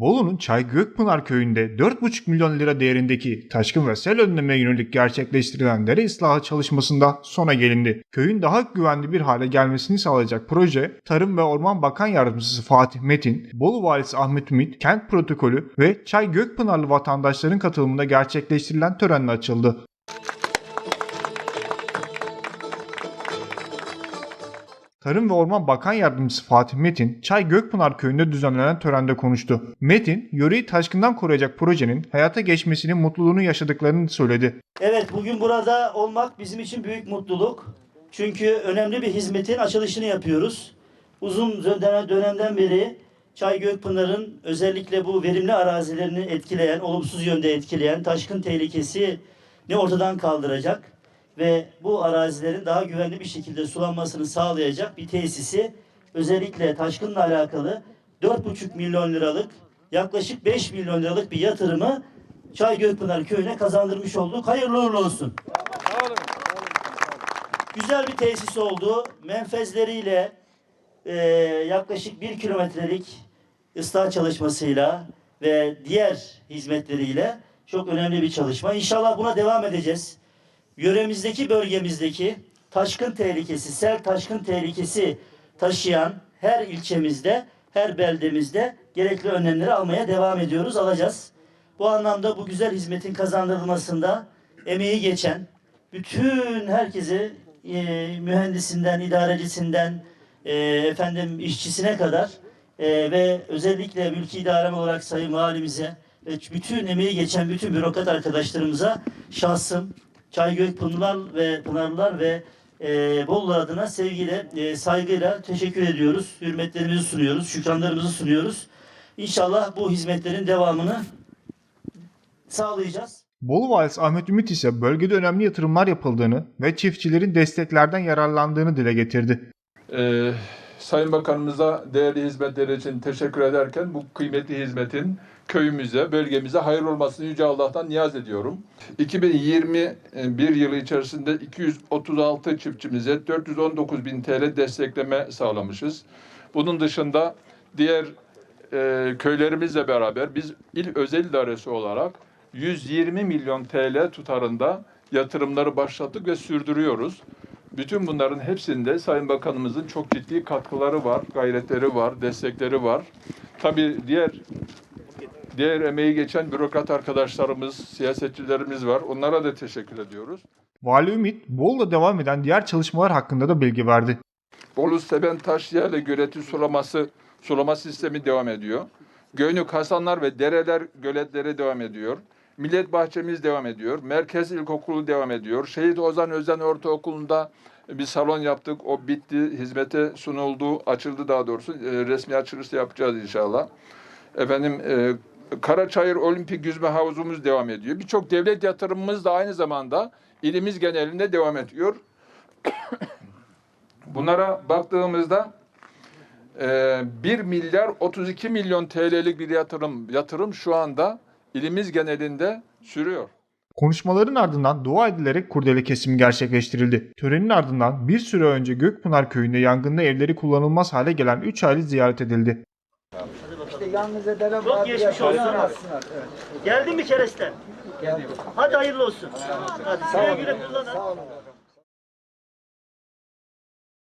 Bolu'nun Çay Gökpınar köyünde 4,5 milyon lira değerindeki taşkın ve sel önleme yönelik gerçekleştirilen dere ıslahı çalışmasında sona gelindi. Köyün daha güvenli bir hale gelmesini sağlayacak proje, Tarım ve Orman Bakan Yardımcısı Fatih Metin, Bolu Valisi Ahmet Ümit, kent protokolü ve Çay Gökpınarlı vatandaşların katılımında gerçekleştirilen törenle açıldı. Tarım ve Orman Bakan Yardımcısı Fatih Metin, Çay Gökpınar köyünde düzenlenen törende konuştu. Metin, yöreyi taşkından koruyacak projenin hayata geçmesinin mutluluğunu yaşadıklarını söyledi. Evet bugün burada olmak bizim için büyük mutluluk. Çünkü önemli bir hizmetin açılışını yapıyoruz. Uzun dönem- dönemden beri Çay Gökpınar'ın özellikle bu verimli arazilerini etkileyen, olumsuz yönde etkileyen taşkın tehlikesi ne ortadan kaldıracak ve bu arazilerin daha güvenli bir şekilde sulanmasını sağlayacak bir tesisi özellikle taşkınla alakalı 4,5 milyon liralık yaklaşık 5 milyon liralık bir yatırımı Çay Gökpınar köyüne kazandırmış olduk. Hayırlı uğurlu olsun. Güzel bir tesis oldu. Menfezleriyle e, yaklaşık bir kilometrelik ıslah çalışmasıyla ve diğer hizmetleriyle çok önemli bir çalışma. İnşallah buna devam edeceğiz. Yöremizdeki bölgemizdeki taşkın tehlikesi, sel taşkın tehlikesi taşıyan her ilçemizde, her beldemizde gerekli önlemleri almaya devam ediyoruz, alacağız. Bu anlamda bu güzel hizmetin kazandırılmasında emeği geçen bütün herkesi e, mühendisinden, idarecisinden, e, efendim işçisine kadar e, ve özellikle mülki idarem olarak sayın valimize ve bütün emeği geçen bütün bürokrat arkadaşlarımıza şahsım, Çay Gökpınarlar ve Pınarlılar ve e, Bolu adına sevgiyle, e, saygıyla teşekkür ediyoruz. Hürmetlerimizi sunuyoruz, şükranlarımızı sunuyoruz. İnşallah bu hizmetlerin devamını sağlayacağız. Bolu Valisi Ahmet Ümit ise bölgede önemli yatırımlar yapıldığını ve çiftçilerin desteklerden yararlandığını dile getirdi. Ee, Sayın Bakanımıza değerli hizmetleri için teşekkür ederken bu kıymetli hizmetin köyümüze, bölgemize hayır olmasını Yüce Allah'tan niyaz ediyorum. 2021 yılı içerisinde 236 çiftçimize 419 bin TL destekleme sağlamışız. Bunun dışında diğer e, köylerimizle beraber biz il özel idaresi olarak 120 milyon TL tutarında yatırımları başlattık ve sürdürüyoruz. Bütün bunların hepsinde Sayın Bakanımızın çok ciddi katkıları var, gayretleri var, destekleri var. Tabii diğer diğer emeği geçen bürokrat arkadaşlarımız, siyasetçilerimiz var. Onlara da teşekkür ediyoruz. Vali Ümit, Bolu'da devam eden diğer çalışmalar hakkında da bilgi verdi. Bolu Seben Taşyer'le göleti sulaması sulama sistemi devam ediyor. Göynük Hasanlar ve dereler göletleri devam ediyor. Millet bahçemiz devam ediyor. Merkez İlkokulu devam ediyor. Şehit Ozan Özen Ortaokulu'nda bir salon yaptık. O bitti. Hizmete sunuldu. Açıldı daha doğrusu. E, resmi açılış yapacağız inşallah. Efendim e, Karaçayır Olimpik Yüzme Havuzumuz devam ediyor. Birçok devlet yatırımımız da aynı zamanda ilimiz genelinde devam ediyor. Bunlara baktığımızda e, 1 milyar 32 milyon TL'lik bir yatırım yatırım şu anda ilimiz genelinde sürüyor. Konuşmaların ardından dua edilerek kurdele kesimi gerçekleştirildi. Törenin ardından bir süre önce Gökpınar köyünde yangında evleri kullanılmaz hale gelen 3 aile ziyaret edildi. İşte yalnız edere Çok geçmiş olsun abi. Geldin mi kereste? Geldim. Hadi hayırlı olsun. Hadi güle güle kullanın. Sağ olun.